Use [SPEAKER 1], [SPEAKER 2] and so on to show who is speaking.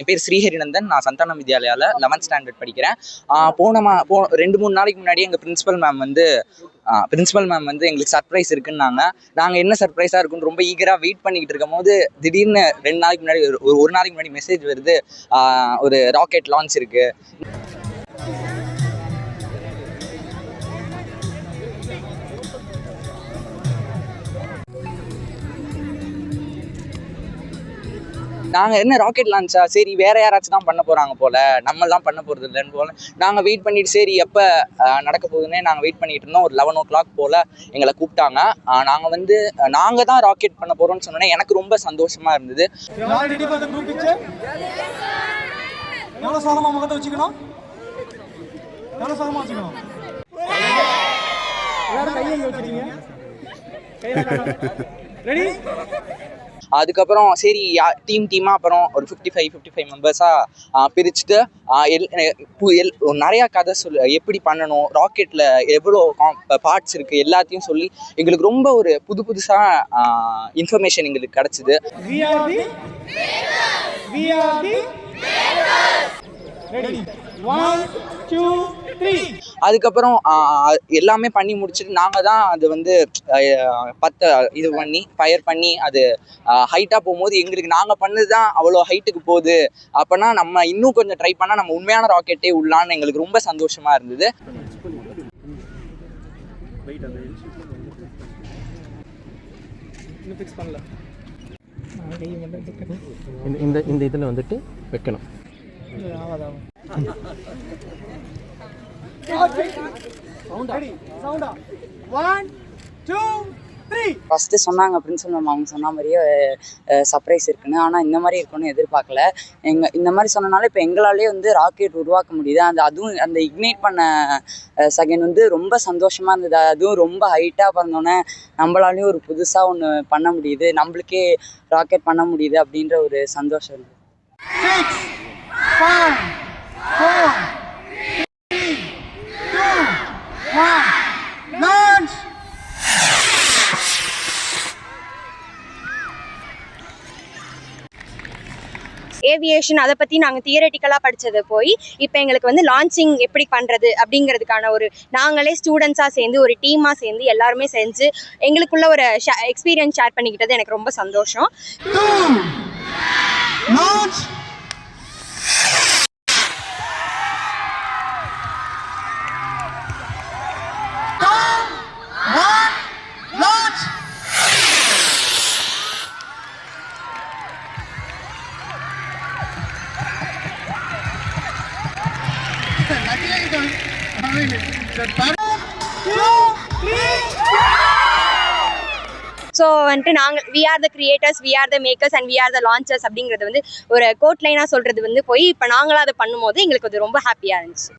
[SPEAKER 1] என் பேர் ஸ்ரீஹரிநந்தன். நான் Santhanam வித்யாலயாவில் eleventh standard படிக்கிறேன். போனமா போ ரெண்டு மூணு நாளைக்கு முன்னாடி எங்கள் பிரின்ஸிபல் மேம் வந்து பிரின்ஸிபல் மேம் வந்து எங்களுக்கு சர்ப்ரைஸ் இருக்குன்னாங்க. நாங்கள் என்ன சர்ப்ரைஸாக இருக்குன்னு ரொம்ப ஈகராக வெயிட் பண்ணிக்கிட்டு இருக்கும் போது திடீர்னு ரெண்டு நாளைக்கு முன்னாடி ஒரு ஒரு நாளைக்கு முன்னாடி மெசேஜ் வருது. ஒரு ராக்கெட் லான்ச் இருக்குது நாங்கள் என்ன ராக்கெட் லான்ச்சா சரி வேற யாராச்சும் தான் பண்ண போகிறாங்க போல நம்ம தான் பண்ண போகிறது இல்லைன்னு போல. நாங்கள் வெயிட் பண்ணிட்டு சரி எப்போ நடக்க போகுதுன்னே நாங்கள் வெயிட் பண்ணிட்டு இருந்தோம். ஒரு லெவன் ஓ கிளாக் போல் எங்களை கூப்பிட்டாங்க. நாங்கள் வந்து நாங்கள் தான் ராக்கெட் பண்ண போகிறோம்னு சொன்னோன்னே எனக்கு ரொம்ப சந்தோஷமாக இருந்தது.
[SPEAKER 2] எவ்வளோ முகத்தை வச்சுக்கணும்? எவ்வளோ வச்சுக்கணும்? எல்லாரும் கையை வச்சுருக்கீங்க ரெடி
[SPEAKER 1] அதுக்கப்புறம் சரி டீம் டீமாக அப்புறம் ஒரு ஃபிஃப்டி ஃபைவ் ஃபிஃப்டி ஃபைவ் மெம்பர்ஸாக பிரிச்சுட்டு எல் பு- எல் நிறையா கதை சொல் எப்படி பண்ணணும் ராக்கெட்டில் எவ்வளோ பார்ட்ஸ் இருக்குது எல்லாத்தையும் சொல்லி எங்களுக்கு ரொம்ப ஒரு புது புதுசாக இன்ஃபர்மேஷன் எங்களுக்கு கிடச்சிது.
[SPEAKER 2] We are ready. One two
[SPEAKER 1] அதுக்கப்புறம் எல்லாமே பண்ணி முடிச்சுட்டு நாங்கள் தான் அது வந்து பத்த இது பண்ணி ஃபயர் பண்ணி அது ஹைட்டாக போகும்போது எங்களுக்கு நாங்கள் பண்ணது தான் அவ்வளோ ஹைட்டுக்கு போகுது. அப்போனா நம்ம இன்னும் கொஞ்சம் ட்ரை பண்ணால் நம்ம உண்மையான ராக்கெட்டே உள்ளான்னு எங்களுக்கு ரொம்ப சந்தோஷமாக இருந்தது.
[SPEAKER 3] இந்த இந்த இதில் வந்துட்டு வைக்கணும்.
[SPEAKER 2] ஒன் டூ த்ரீ
[SPEAKER 4] ஃபஸ்ட்டு சொன்னாங்க மேம் அவங்க சொன்ன மாதிரியே சர்ப்ரைஸ் இருக்குன்னு. ஆனால் இந்த மாதிரி இருக்குன்னு எதிர்பார்க்கல. எங்கள் இந்த மாதிரி சொன்னனால இப்போ எங்களாலே வந்து ராக்கெட் உருவாக்க முடியுது. அந்த அதுவும் அந்த இக்னைட் பண்ண செகண்ட் வந்து ரொம்ப சந்தோஷமாக இருந்தது. அதுவும் ரொம்ப ஹைட்டாக பறந்தோன்னே நம்மளாலையும் ஒரு புதுசாக ஒன்று பண்ண முடியுது. நம்மளுக்கே ராக்கெட் பண்ண முடியுது அப்படின்ற ஒரு சந்தோஷம் இருந்தது.
[SPEAKER 5] ஏவியேஷன் அதை பற்றி நாங்கள் தியரட்டிக்கலாக படித்தது போய் இப்போ எங்களுக்கு வந்து லான்ச்சிங் எப்படி பண்ணுறது அப்படிங்கிறதுக்கான ஒரு நாங்களே ஸ்டூடெண்ட்ஸாக சேர்ந்து ஒரு டீமாக சேர்ந்து எல்லாருமே செஞ்சு எங்களுக்குள்ள ஒரு எக்ஸ்பீரியன்ஸ் ஷேர் பண்ணிக்கிட்டது எனக்கு ரொம்ப சந்தோஷம். ஸோ வந்துட்டு நாங்கள் we are the creators we are the makers and we are the launchers அப்படிங்கிறது வந்து ஒரு கோட் லைனாக சொல்கிறது வந்து போய் இப்போ நாங்களாக அதை பண்ணும்போது எங்களுக்கு அது ரொம்ப ஹாப்பியாக இருந்துச்சு.